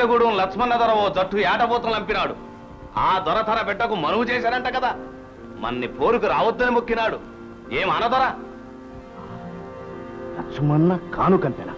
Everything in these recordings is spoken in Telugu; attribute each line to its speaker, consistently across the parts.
Speaker 1: కొయ్యలగూడెం లక్ష్మణ దొర ఓ జట్టు ఏటబోతులు నంపినాడు ఆ దొరతర బిడ్డకు మనువు చేశారంట కదా. మన్ని పోరుకు రావద్దని మొక్కినాడు. ఏం అనదొరా?
Speaker 2: లక్ష్మణ కాను కంపెన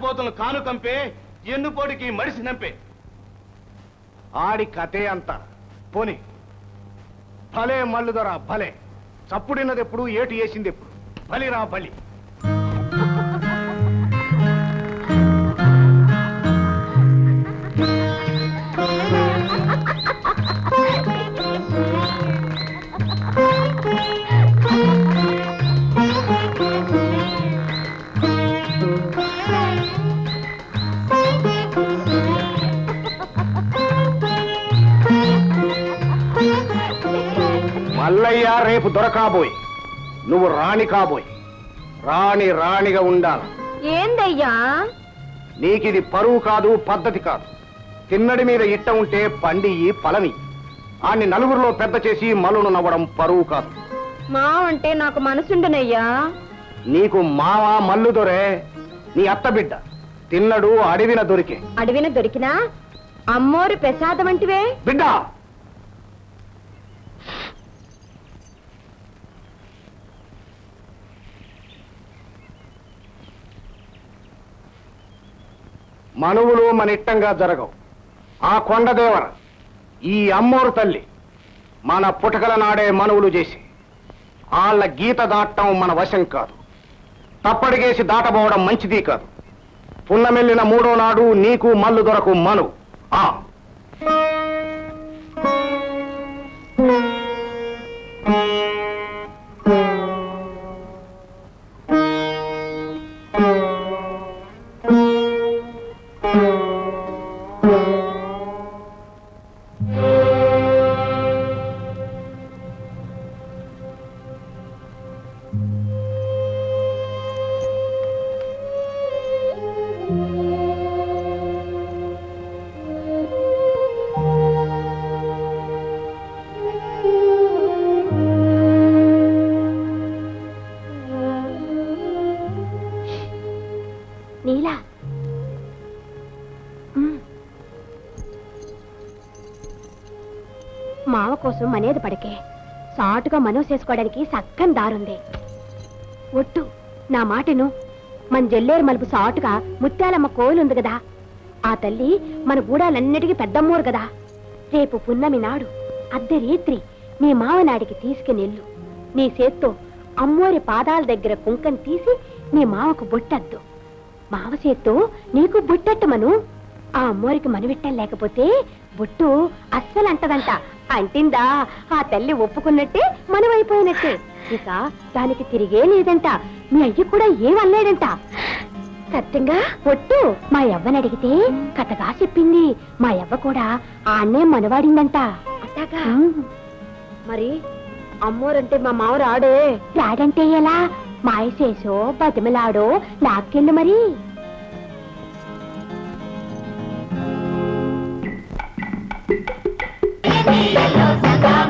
Speaker 1: నీకు కాను కంపే ఎన్నుపోటికి మడిసి నంపే.
Speaker 2: ఆడి కథే అంత. పోని. భలే మల్లుదొరా భలే. చప్పుడిన్నది ఎప్పుడు ఏటు వేసింది ఎప్పుడు బలిరా బలి. దొరకాబోయ్ నువ్వు రాణి కాబోయ్. రాణి రాణిగా ఉండాల.
Speaker 3: ఏందయ్యా?
Speaker 2: నీకిది పరువు కాదు పద్ధతి కాదు. తిన్నడి మీద ఇట్ట ఉంటే పండి పలమి ఆన్ని నలుగురిలో పెద్ద చేసి మలును నవ్వడం పరువు కాదు.
Speaker 3: మా అంటే నాకు మనసుండునయ్యా.
Speaker 2: నీకు మావా మల్లు దొరే? నీ అత్త బిడ్డ. తిన్నడు అడవిన దొరికే.
Speaker 3: అడవిన దొరికినా? అమ్మోరు ప్రసాదం అంటివే?
Speaker 2: బిడ్డ! మనువులు మన ఇట్టంగా జరగవు. ఆ కొండదేవర ఈ అమ్మోరు తల్లి మన పుటకల నాడే మనువులు చేసి. ఆళ్ళ గీత దాటం మన వశం కాదు. తప్పడిగేసి దాటబోవడం మంచిది కాదు. పున్నమెల్లిన మూడో నాడు నీకు మల్లు దొరకు మను. ఆ.
Speaker 3: కోసం మనేది పడకే. సాటుగా మనో చేసుకోవడానికి సక్కని దారుంది. ఒట్టు నా మాటను మన జల్లేరు మలుపు సాటుగా ముత్యాలమ్మ కోలుంది కదా. ఆ తల్లి మన గూడాలన్నిటికీ పెద్దమ్మోరు కదా. రేపు పున్నమి నాడు అద్దె రీత్రి మీ మావనాడికి తీసుకునెళ్ళు నీ చేత్తో అమ్మోరి పాదాల దగ్గర కుంకం తీసి నీ మావకు బొట్టద్దు. మావ చేత్తో నీకు బొట్టెట్టమను ఆ అమ్మోరికి మనవిట్టం లేకపోతే బొట్టు అస్సలు అంటదంట అంటిందా? ఆ తల్లి ఒప్పుకున్నట్టే మనమైపోయినట్టే ఇక దానికి తిరిగే లేదంట. మీ అయ్య కూడా ఏం అనలేడంట. సత్యంగా ఒట్టు మా యవ్వని అడిగితే కథగా చెప్పింది. మా యవ్వ కూడా ఆ అన్నే మనవాడిందంట అట్టాగా మరి అమ్మోరంటే మా మావ రాడే రాడంటే ఎలా? మాయసేసో బతిమలాడో లాక్కెళ్ళు మరి.
Speaker 4: సదా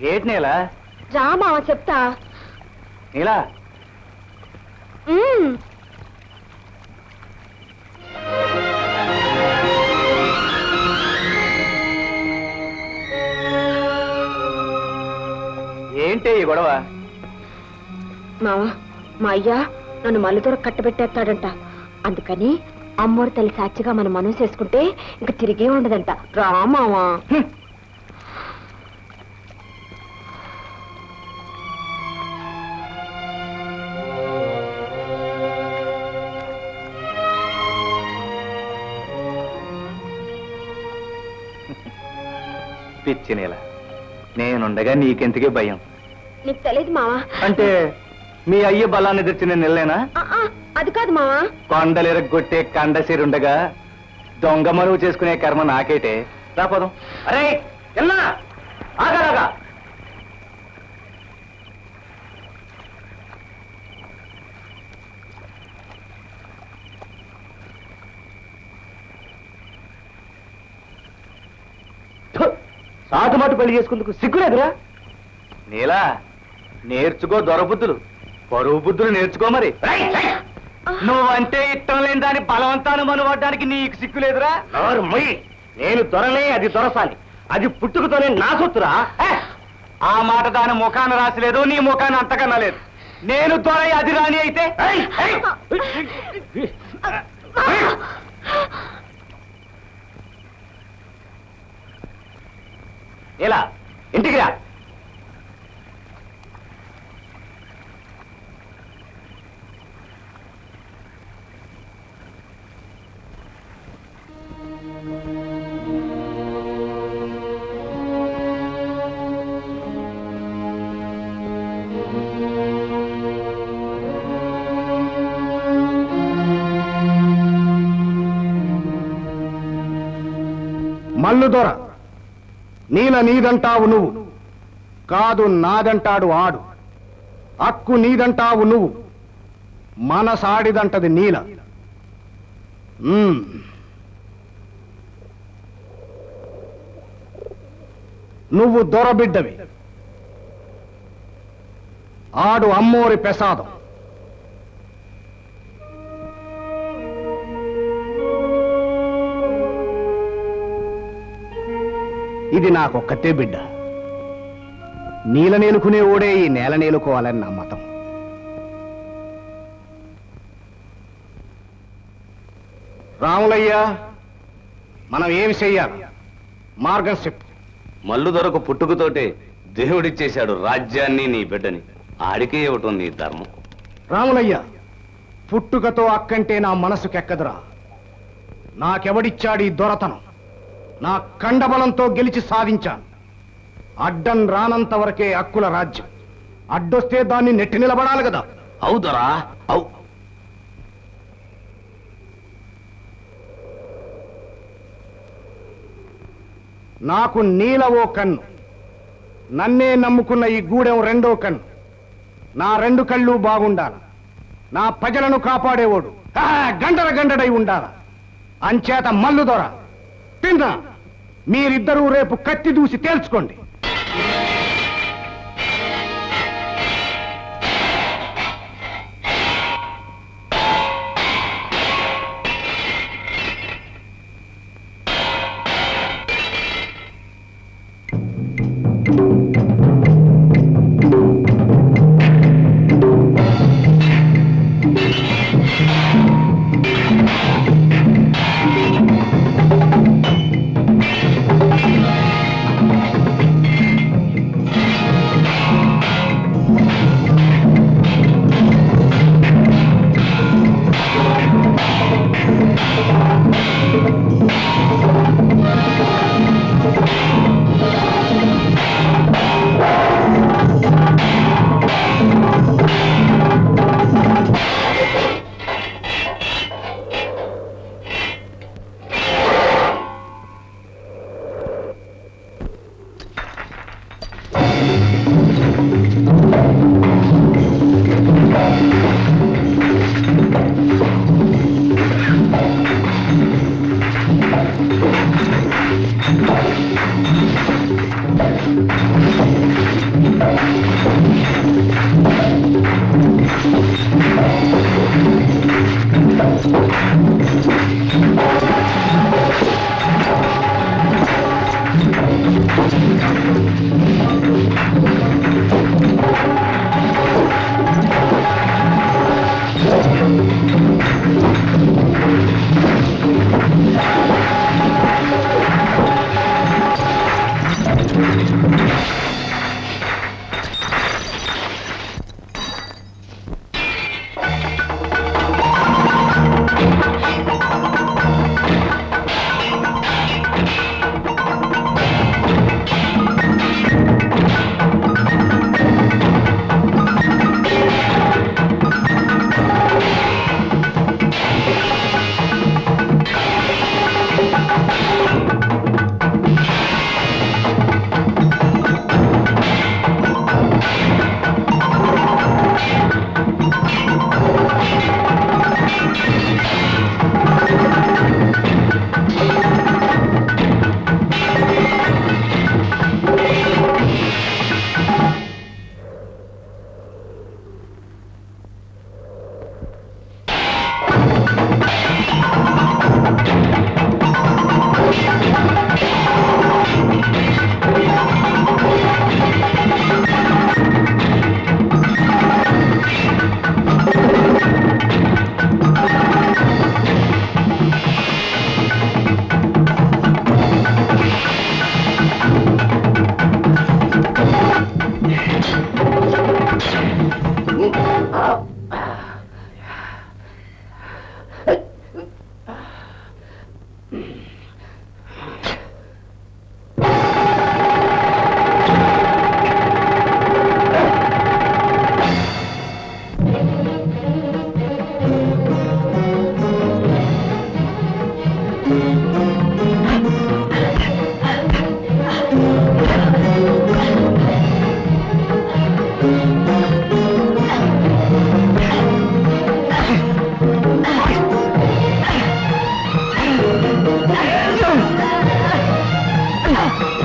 Speaker 4: ఏంటి నీలా?
Speaker 3: చెప్తా.
Speaker 4: నీలా. ఏంటి ఈ గొడవ?
Speaker 3: మావ మా అయ్య నన్ను మల్లిదొర కట్టబెట్టేస్తాడంట. అందుకని అమ్మోరు తల్లి సాక్షిగా మనం మనం చేసుకుంటే ఇంక తిరిగే ఉండదంట. రా మావా
Speaker 4: పిచ్చి నీల నేనుండగా నీకెందుకే భయం?
Speaker 3: నీకు తెలియదు మావా.
Speaker 4: అంటే మీ అయ్య బలాన్ని తెచ్చి నేను వెళ్ళేనా
Speaker 3: ఆ, ఆ, అది కాదు మావా.
Speaker 4: కొండలిరగొట్టే కండసిరుండగా దొంగ మనువు చేసుకునే కర్మ నాకేటే రాపోదాం అరే ఎల్లా! ఆగారాగా సాటుమాటు పెళ్ళి చేసుకుందుకు సిగ్గులేదురా? నీలా నేర్చుకో దొరబుద్ధులు. పరువు బుద్ధులు నేర్చుకో మరి. నువ్వంటే ఇష్టం లేని దాని బలవంతాన్ని మనువడ్డానికి నీకు సిగ్గులేదురా? నేను దొరలే అది దొరసాలి. అది పుట్టుకతోనే నా సొత్తురా. ఏ! ఆ మాట దాని ముఖాన రాసిలేదు నీ ముఖాన్ని అంతకన్నా లేదు. నేను దొరై అది రాని అయితే. ఏయ్! ఏయ్! ఎలా? ఇంటికి రా. మల్లుదొర నీల నీదంటావు నువ్వు. కాదు నాదంటాడు ఆడు. అక్కు నీదంటావు నువ్వు. మనసాడిదంటది నీల. నువ్వు దొరబిడ్డవి. ఆడు అమ్మోరి ప్రసాదం ఇది నాకొక్కతే బిడ్డ. నీల నేలుకునే ఓడే ఈ నేల నేలుకోవాలని నా మతం. రాములయ్య మనం ఏమి చెయ్యాలి? మార్గం చెప్పు
Speaker 1: మల్లు దొరకు పుట్టుకతోటే దేవుడిచ్చేశాడు రాజ్యాన్ని నీ బిడ్డని. ఆడికే ఇవ్వటం నీ ధర్మం.
Speaker 4: రాములయ్య పుట్టుకతో అక్కంటే నా మనసుకెక్కదురా. నాకెవడిచ్చాడు ఈ దొరతనం?
Speaker 2: నా కండబలంతో గెలిచి సాధించాను. అడ్డం రానంత వరకే హక్కుల రాజ్యం. అడ్డొస్తే దాన్ని నెట్టి నిలబడాలి కదా.
Speaker 1: అవుదరా? అవు.
Speaker 2: నాకు నీలవో కన్ను. నన్నే నమ్ముకున్న ఈ గూడెం రెండో కన్ను. నా రెండు కళ్ళు బాగుండాల. నా ప్రజలను కాపాడేవాడు. గండర గండడై ఉండాల. అంచేత మల్లు దొర. తిన్నా మీరిద్దరూ రేపు కత్తి దూసి తేల్చుకోండి.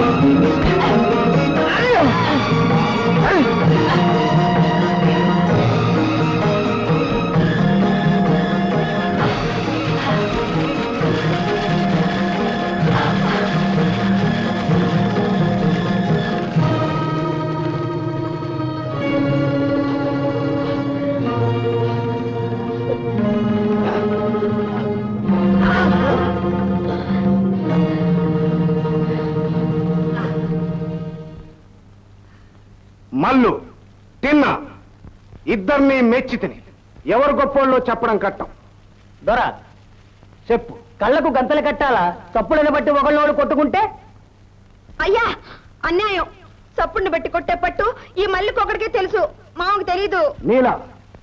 Speaker 2: మల్లు ఇద్దరిని మెచ్చి తిని. ఎవరు గొప్పోళ్ళో చెప్పడం కట్టం దొరా చెప్పు.
Speaker 4: కళ్ళకు గంతలు కట్టాలా? చప్పులను బట్టి ఒకళ్ళోడు కొట్టుకుంటే?
Speaker 5: అయ్యా అన్యాయం. చప్పుడిని బట్టి కొట్టే పట్టు ఈ మల్లికొకడికే తెలుసు. మామకు తెలీదు.
Speaker 2: నీల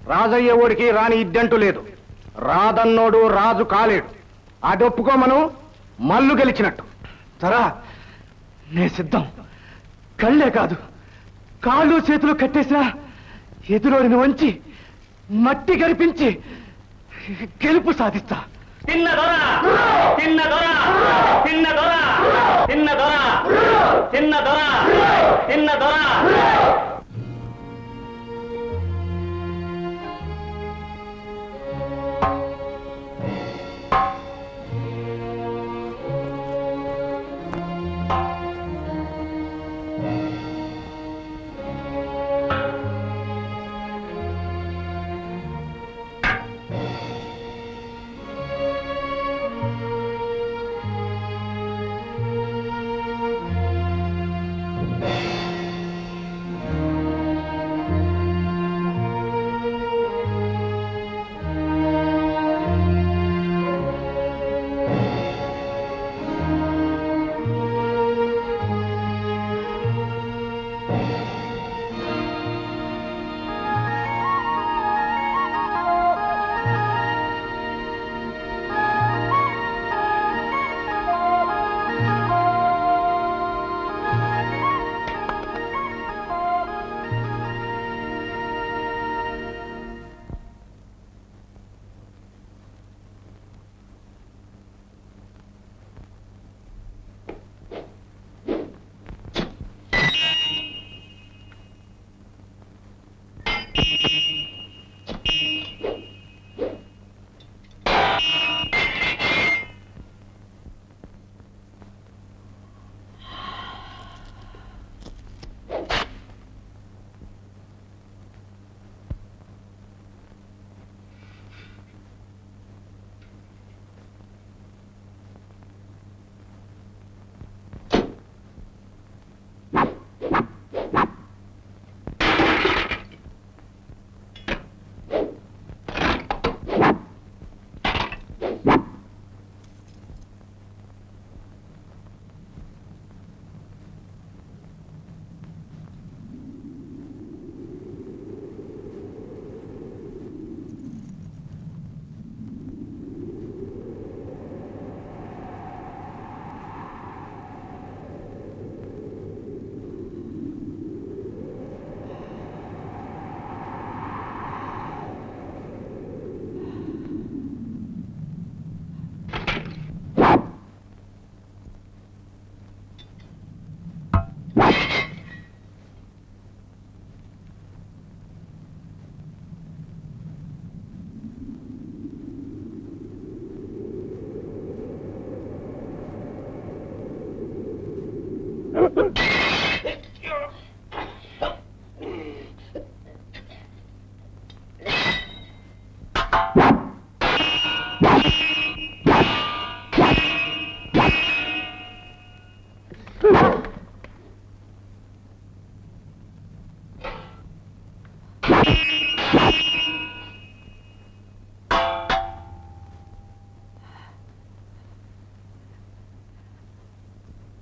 Speaker 2: రాజయ్య ఊరికి రాని ఇద్దంటూ లేదు. రాదన్నోడు రాజు కాలేడు. అది ఒప్పుకోమను మల్లు గెలిచినట్టు.
Speaker 6: తరా నే సిద్ధం. కళ్ళే కాదు. కాళ్ళు చేతులు కట్టేసినా ఎదురోడిని వంచి మట్టి గరిపించి గెలుపు సాధిస్తా.
Speaker 4: తిన్న దొర! తిన్న దొర! తిన్న దొర! తిన్న దొర! తిన్న దొర! తిన్న దొర!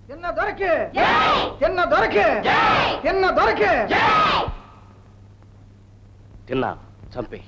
Speaker 6: తిన్న దొరకే తిన్న దొరకే తిన్న దొరకే
Speaker 7: తిన్నా చంపే